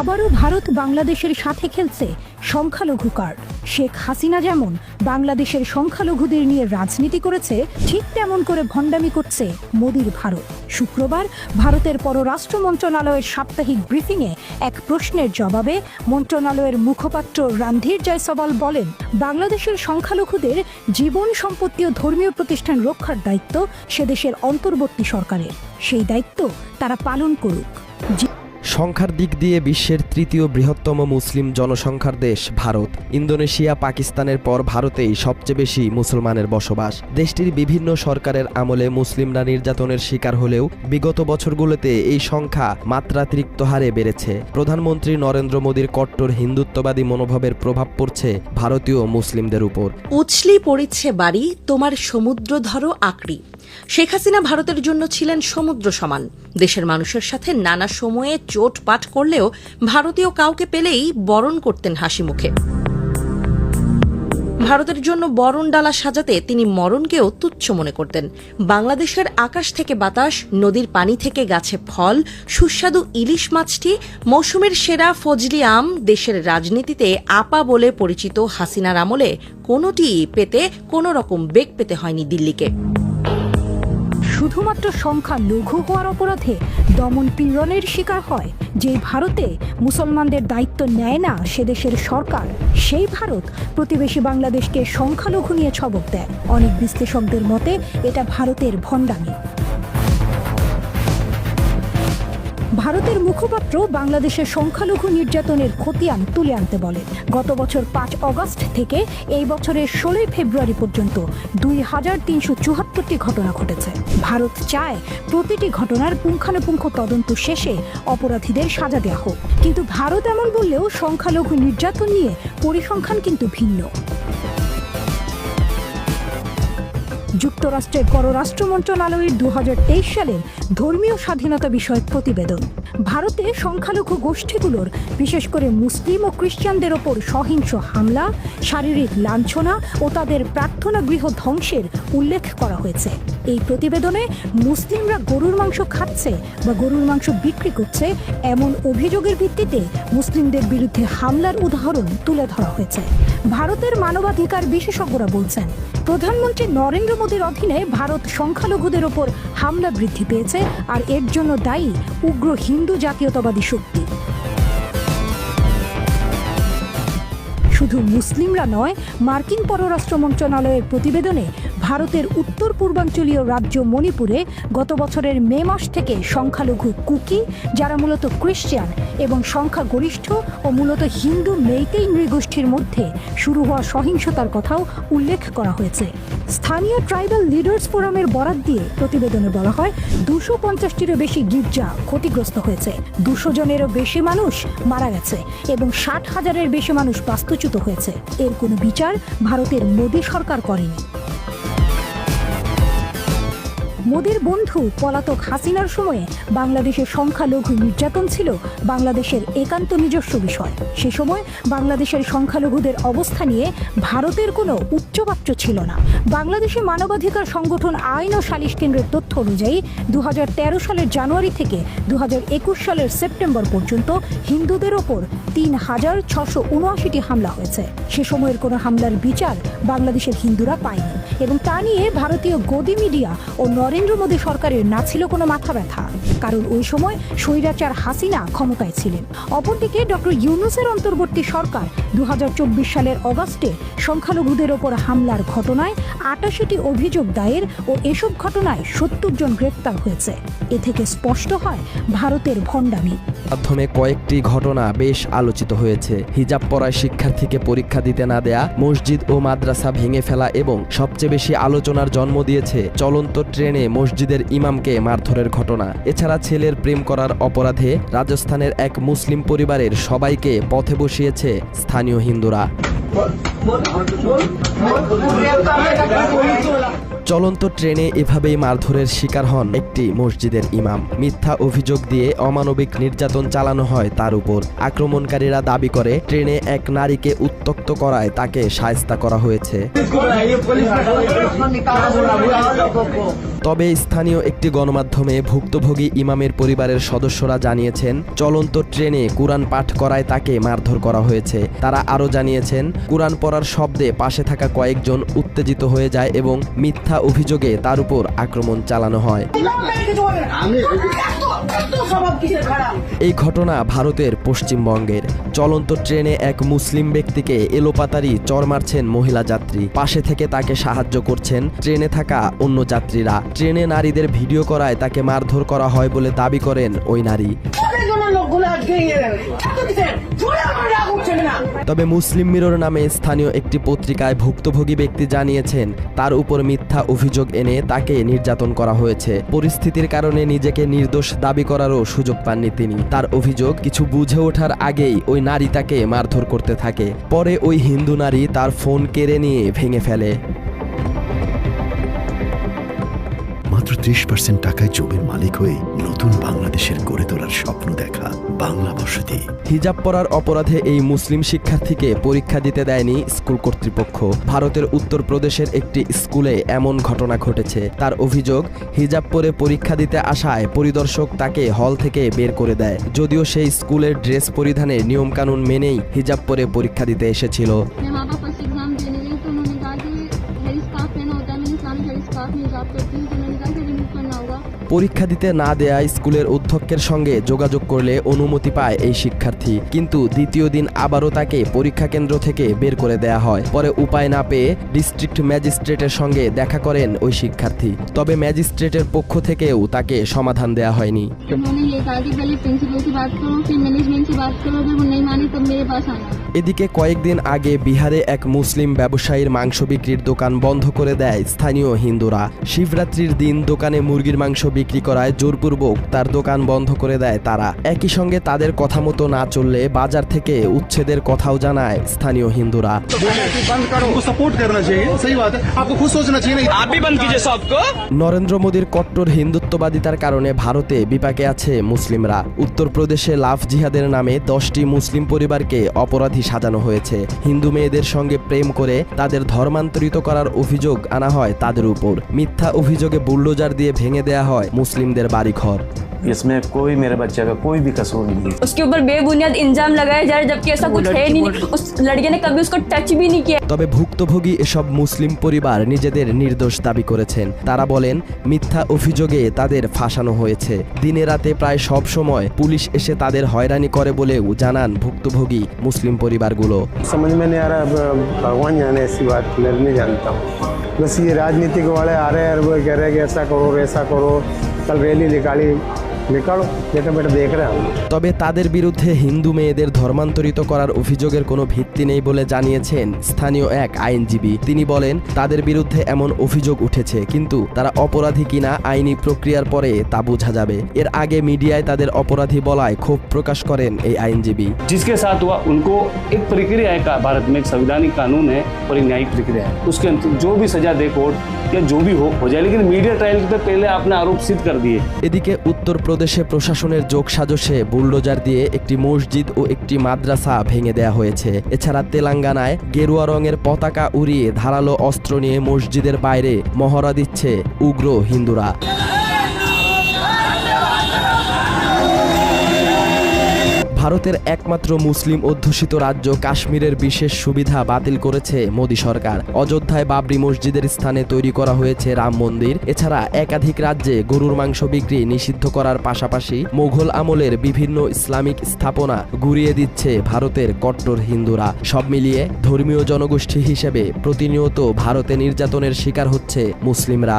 আবারও ভারত বাংলাদেশের সাথে খেলছে সংখ্যালঘু কার্ড। শেখ হাসিনা যেমন বাংলাদেশের সংখ্যালঘুদের নিয়ে রাজনীতি করেছে, ঠিক তেমন করে ভণ্ডামি করছে মোদীর ভারত। শুক্রবার ভারতের পররাষ্ট্র মন্ত্রণালয়ের সাপ্তাহিক ব্রিফিংয়ে এক প্রশ্নের জবাবে মন্ত্রণালয়ের মুখপাত্র রণধীর জয়সওয়াল বলেন, বাংলাদেশের সংখ্যালঘুদের জীবন সম্পত্তি ও ধর্মীয় প্রতিষ্ঠান রক্ষার দায়িত্ব সে দেশের অন্তর্বর্তী সরকারের। সেই দায়িত্ব তারা পালন করুক। সংখ্যার দিক দিয়ে বিশ্বের তৃতীয় বৃহত্তম মুসলিম জনসংখ্যার দেশ ভারত। ইন্দোনেশিয়া, পাকিস্তানের পর ভারতেই সবচেয়ে বেশি মুসলমানের বসবাস। দেশটির বিভিন্ন সরকারের আমলে মুসলিমরা নির্যাতনের শিকার হলেও বিগত বছরগুলোতে এই সংখ্যা মাত্রাতিরিক্ত হারে বেড়েছে। প্রধানমন্ত্রী নরেন্দ্র মোদীর কট্টর হিন্দুত্ববাদী মনোভাবের প্রভাব পড়ছে ভারতীয় মুসলিমদের উপর। উছলি পড়েছে বাড়ি, তোমার সমুদ্র ধরো আঁকড়ি। শেখ হাসিনা ভারতের জন্য ছিলেন সমুদ্র সমান। দেশের মানুষের সাথে নানা সময়ে চোট পাট করলেও ভারতীয় কাউকে পেলেই বরণ করতেন হাসি মুখে। ভারতের জন্য বরণ ডালা সাজাতে তিনি মরণকেও তুচ্ছ মনে করতেন। বাংলাদেশের আকাশ থেকে বাতাস, নদীর পানি থেকে গাছে ফল, সুস্বাদু ইলিশ মাছটি, মৌসুমের সেরা ফজলি আম দেশের রাজনীতিতে আপা বলে পরিচিত হাসিনার আমলে কোনোটি পেতে কোনো রকম বেগ পেতে হয়নি দিল্লিকে। শুধুমাত্র সংখ্যা লঘু হওয়ার অপরাধে দমন পীড়নের শিকার হয়। যে ভারতে মুসলমানদের দায়িত্ব নেয় না, সে দেশের সরকার, সেই ভারত প্রতিবেশী বাংলাদেশকে সংখ্যালঘু নিয়ে ছবক দেয়। অনেক বিশ্লেষকদের মতে, এটা ভারতের ভণ্ডামি। ভারতের মুখপাত্র বাংলাদেশের সংখ্যালঘু নির্যাতনের খতিয়ান তুলে আনতে বলে গত বছর পাঁচ অগস্ট থেকে এই বছরের ষোলোই ফেব্রুয়ারি পর্যন্ত দুই হাজার তিনশো চুয়াত্তরটি ঘটনা ঘটেছে। ভারত চায় প্রতিটি ঘটনার পুঙ্খানুপুঙ্খ তদন্ত শেষে অপরাধীদের সাজা দেওয়া হোক। কিন্তু ভারত এমন বললেও সংখ্যালঘু নির্যাতন নিয়ে পরিসংখ্যান কিন্তু ভিন্ন। যুক্তরাষ্ট্রের পররাষ্ট্র মন্ত্রণালয়ের দু হাজার তেইশ সালের ধর্মীয় স্বাধীনতা বিষয়ক প্রতিবেদন। ভারতে সংখ্যালঘু গোষ্ঠীগুলোর, বিশেষ করে মুসলিম ও খ্রিস্টানদের ওপর সহিংস হামলা, শারীরিক লাঞ্ছনা ও তাদের প্রার্থনা গৃহ ধ্বংসের উল্লেখ করা হয়েছে। এই প্রতিবেদনে মুসলিমরা গরুর মাংস খাচ্ছে বা গরুর মাংস বিক্রি করছে এমন অভিযোগের ভিত্তিতে মুসলিমদের বিরুদ্ধে হামলার উদাহরণ তুলে ধরা হয়েছে। ভারতের মানবাধিকার বিশেষজ্ঞরা বলছেন, প্রধানমন্ত্রী নরেন্দ্র মোদীর অধীনে ভারত সংখ্যালঘুদের ওপর হামলা বৃদ্ধি পেয়েছে আর এর জন্য দায়ী উগ্র হিন্দু জাতীয়তাবাদী শক্তি। শুধু মুসলিমরা নয়, মার্কিন পররাষ্ট্র মন্ত্রণালয়ের প্রতিবেদনে ভারতের উত্তর পূর্বাঞ্চলীয় রাজ্য মণিপুরে গত বছরের মে মাস থেকে সংখ্যালঘু কুকি, যারা মূলত ক্রিশ্চিয়ান এবং সংখ্যাগরিষ্ঠ ও মূলত হিন্দু মেইতেই নৃগোষ্ঠীর মধ্যে শুরু হওয়া সহিংসতার কথাও উল্লেখ করা হয়েছে। স্থানীয় ট্রাইবাল লিডার্স ফোরামের বরাত দিয়ে প্রতিবেদনে বলা হয়, দুশো পঞ্চাশটিরও বেশি গির্জা ক্ষতিগ্রস্ত হয়েছে। দুশো জনেরও বেশি মানুষ মারা গেছে এবং ষাট হাজারের বেশি মানুষ বাস্তুচ্যুত হয়েছে। এর কোনো বিচার ভারতের মোদী সরকার করেনি। মোদীর বন্ধু পলাতক হাসিনার সময়ে বাংলাদেশের সংখ্যালঘু নির্যাতন ছিল বাংলাদেশের একান্ত নিজস্ব বিষয়। সে সময় বাংলাদেশের সংখ্যালঘুদের অবস্থা নিয়ে ভারতের কোনো উচ্চবাচ্য ছিল না। বাংলাদেশে মানবাধিকার সংগঠন আইন ও সালিশ কেন্দ্রের তথ্য অনুযায়ী দুহাজার তেরো সালের জানুয়ারি থেকে দু হাজার একুশ সালের সেপ্টেম্বর পর্যন্ত হিন্দুদের ওপর তিন হাজার ছশো উনআশিটি হামলা হয়েছে। সে সময়ের কোনো হামলার বিচার বাংলাদেশের হিন্দুরা পায়নি এবং তা নিয়ে ভারতীয় গদি মিডিয়া ও নরেন্দ্র মোদী সরকারের না ছিল কোনো মাথা ব্যথা, কারণ ওই সময় স্বৈরাচার হাসিনা ক্ষমতায় ছিলেন। অপরদিকে ডক্টর ইউনুসের অন্তর্বর্তী সরকার দু হাজার চব্বিশ সালের অগাস্টে সংখ্যালঘুদের ওপর হামলার ঘটনায় আটাশিটি অভিযোগ দায়ের ও এসব ঘটনায় সত্তর জন গ্রেপ্তার হয়েছে। এ থেকে স্পষ্ট হয় ভারতের ভণ্ডামি। মাধ্যমে কয়েকটি ঘটনা বেশ আলোচিত হয়েছে। হিজাব পরায় শিক্ষার্থীকে পরীক্ষা দিতে না দেয়া মসজিদ ও মাদ্রাসা ভেঙে ফেলা এবং সবচেয়ে বেশি আলোচনার জন্ম দিয়েছে চলন্ত ট্রেনে মসজিদের ইমামকে মারধরের ঘটনা। এছাড়া ছেলের প্রেম করার অপরাধে রাজস্থানের এক মুসলিম পরিবারের সবাইকে পথে বসিয়েছে স্থানীয় হিন্দুরা। চলন্ত ট্রেনে এভাবেই মারধরের শিকার হন একটি মসজিদের ইমাম। মিথ্যা অভিযোগ দিয়ে অমানবিক নির্যাতন চালানো হয় তার উপর। আক্রমণকারীরা দাবি করে, ট্রেনে এক নারীকে উত্তক্ত করায় তাকে সায়স্তা করা হয়েছে। তবে স্থানীয় একটি গণমাধ্যমে ভুক্তভোগী ইমামের পরিবারের সদস্যরা জানিয়েছেন, চলন্ত ট্রেনে কোরআন পাঠ করায় তাকে মারধর করা হয়েছে। তারা আরও জানিয়েছেন, কোরআন পড়ার শব্দে পাশে থাকা কয়েকজন উত্তেজিত হয়ে যায় এবং মিথ্যা অভিযোগে তার উপর আক্রমণ চালানো হয়। এই ঘটনা ভারতের পশ্চিমবঙ্গের। চলন্ত ট্রেনে এক মুসলিম ব্যক্তিকে এলোপাতারি চর মারছেন মহিলা যাত্রী। পাশে থেকে তাকে সাহায্য করছেন ট্রেনে থাকা অন্য যাত্রীরা। ট্রেনে নারীদের ভিডিও করায় তাকে মারধর করা হয় বলে দাবি করেন ওই নারী। ইয়ে তবে মুসলিম মিরর নামে স্থানীয় একটি পত্রিকায় ভুক্তভোগী ব্যক্তি জানিয়েছেন, তার উপর মিথ্যা অভিযোগ এনে তাকে নির্যাতন করা হয়েছে। পরিস্থিতির কারণে নিজেকে নির্দোষ দাবি করারও সুযোগ পাননি তিনি। তার অভিযোগ কিছু বুঝে ওঠার আগেই ওই নারী তাকে মারধর করতে থাকে। পরে ওই হিন্দু নারী তার ফোন কেড়ে নিয়ে ভেঙে ফেলে। মাত্র ত্রিশ পার্সেন্ট টাকায় জমির মালিক হয়ে নতুন বাংলাদেশের গড়ে তোলার স্বপ্ন দেখা বাংলা বসতি হিজাব পরার অপরাধে এই মুসলিম শিক্ষার্থীকে পরীক্ষা দিতে দেয়নি স্কুল কর্তৃপক্ষ ভারতের উত্তরপ্রদেশের একটি স্কুলে এমন ঘটনা ঘটেছে তার অভিযোগ হিজাব পরে পরীক্ষা দিতে আসায় পরিদর্শক তাকে হল থেকে বের করে দেয় যদিও সেই স্কুলের ড্রেস পরিধানের নিয়মকানুন মেনেই হিজাব পরে পরীক্ষা দিতে এসেছিল मैं वहाँ पर फर्स्ट एग्जाम देने गई तो उन्होंने कहा कि हेयर स्कार्फ पहना होता है मैंने इस्लामिक हेयर स्कार्फ में हिजाब करती हूँ পরীক্ষা দিতে না দেয়া স্কুলের অধ্যক্ষের সঙ্গে যোগাযোগ করলে অনুমতি পায় এই শিক্ষার্থী। কিন্তু দ্বিতীয় দিন আবারও তাকে পরীক্ষা কেন্দ্র থেকে বের করে দেয়া হয়। পরে উপায় না পেয়ে ডিস্ট্রিক্ট ম্যাজিস্ট্রেটের সঙ্গে দেখা করেন ওই শিক্ষার্থী। তবে ম্যাজিস্ট্রেটের পক্ষ থেকেও তাকে সমাধান দেয়া হয়নি। এদিকে কয়েকদিন আগে বিহারে এক মুসলিম ব্যবসায়ীর মাংস বিক্রির দোকান বন্ধ করে দেয় স্থানীয় হিন্দুরা। শিবরাত্রির দিন দোকানে মুরগির মাংস বিক্রি বিক্রি করায় জোরপূর্বক তার দোকান বন্ধ করে দেয় তারা। একই সঙ্গে তাদের কথা মতো না চললে বাজার থেকে উচ্ছেদের কথাও জানায় স্থানীয় হিন্দুরা। নরেন্দ্র মোদীর কট্টর হিন্দুত্ববাদিতার কারণে ভারতে বিপাকে আছে মুসলিমরা। উত্তরপ্রদেশে লাভ জিহাদের নামে দশটি মুসলিম পরিবারকে অপরাধী সাজানো হয়েছে। হিন্দু মেয়েদের সঙ্গে প্রেম করে তাদের ধর্মান্তরিত করার অভিযোগ আনা হয় তাদের উপর। মিথ্যা অভিযোগে বুল্ডোজার দিয়ে ভেঙে দেয়া হয় মুসলিমদের বাড়িঘর इसमें कोई मेरे बच्चे का कोई भी कसूर नहीं है उसके ऊपर बेबुनियाद इंजाम लगाया जा रहा है जबकि ऐसा कुछ है नहीं उस लड़के ने कभी उसको टच भी नहीं किया তবে ভুক্তভোগী এসব মুসলিম পরিবার নিজেদের নির্দোষ দাবি করেছেন তারা বলেন মিথ্যা অভিযোগে তাদের ফাঁসানো হয়েছে দিনে রাতে প্রায় সব সময় পুলিশ এসে তাদের হয়রানি করে বলেও জানান ভুক্তভোগী মুসলিম পরিবারগুলো समझ में नहीं आ रहा अब भगवान जाने ऐसी बात मैं नहीं जानता हूँ बस ये राजनीतिक वाले आ रहे हैं और वो कह रहे हैं कि ऐसा करो, वैसा करो। कल रैली निकाली। निकालो बेटा बेटा देख रहे हैं हम তবে তাদের বিরুদ্ধে হিন্দু মেয়েদের ধর্মান্তরিত করার অভিযোগের কোনো ভিত্তি নেই বলে জানিয়েছেন স্থানীয় এক আইনজীবী তিনি বলেন তাদের বিরুদ্ধে এমন অভিযোগ উঠেছে কিন্তু তারা অপরাধী কিনা আইনি প্রক্রিয়ার পরে তা বোঝা যাবে এর আগে মিডিয়ায় তাদের অপরাধী বলায় ক্ষোভ প্রকাশ করেন এই আইনজীবী जिसके साथ हुआ उनको एक प्रक्रिया है का भारत में एक संवैधानिक कानून है और एक न्यायिक प्रक्रिया है उसके अंत जो भी सजा दे कोर्ट या जो भी हो हो जाए लेकिन मीडिया ट्रायल पे पहले आपने आरोप सिद्ध कर दिए এদিকে উত্তরপ্রদেশে প্রশাসনের যোগসাজশে বুলডোজার দিয়ে একটি মসজিদ ও একটি মাদ্রাসা ভেঙে দেয়া হয়েছে। এছাড়া তেলাঙ্গানায় গেরুয়া রঙের পতাকা উড়িয়ে ধারালো অস্ত্র নিয়ে মসজিদের বাইরে মহড়া দিচ্ছে উগ্র হিন্দুরা। ভারতের একমাত্র মুসলিম অধ্যুষিত রাজ্য কাশ্মীরের বিশেষ সুবিধা বাতিল করেছে মোদী সরকার। অযোধ্যায় বাবরি মসজিদের স্থানে তৈরি করা হয়েছে রাম মন্দির। এছাড়া একাধিক রাজ্যে গরুর মাংস বিক্রি নিষিদ্ধ করার পাশাপাশি মোঘল আমলের বিভিন্ন ইসলামিক স্থাপনা গুড়িয়ে দিচ্ছে ভারতের কট্টর হিন্দুরা। সব মিলিয়ে ধর্মীয় জনগোষ্ঠী হিসেবে প্রতিনিয়ত ভারতে নির্যাতনের শিকার হচ্ছে মুসলিমরা।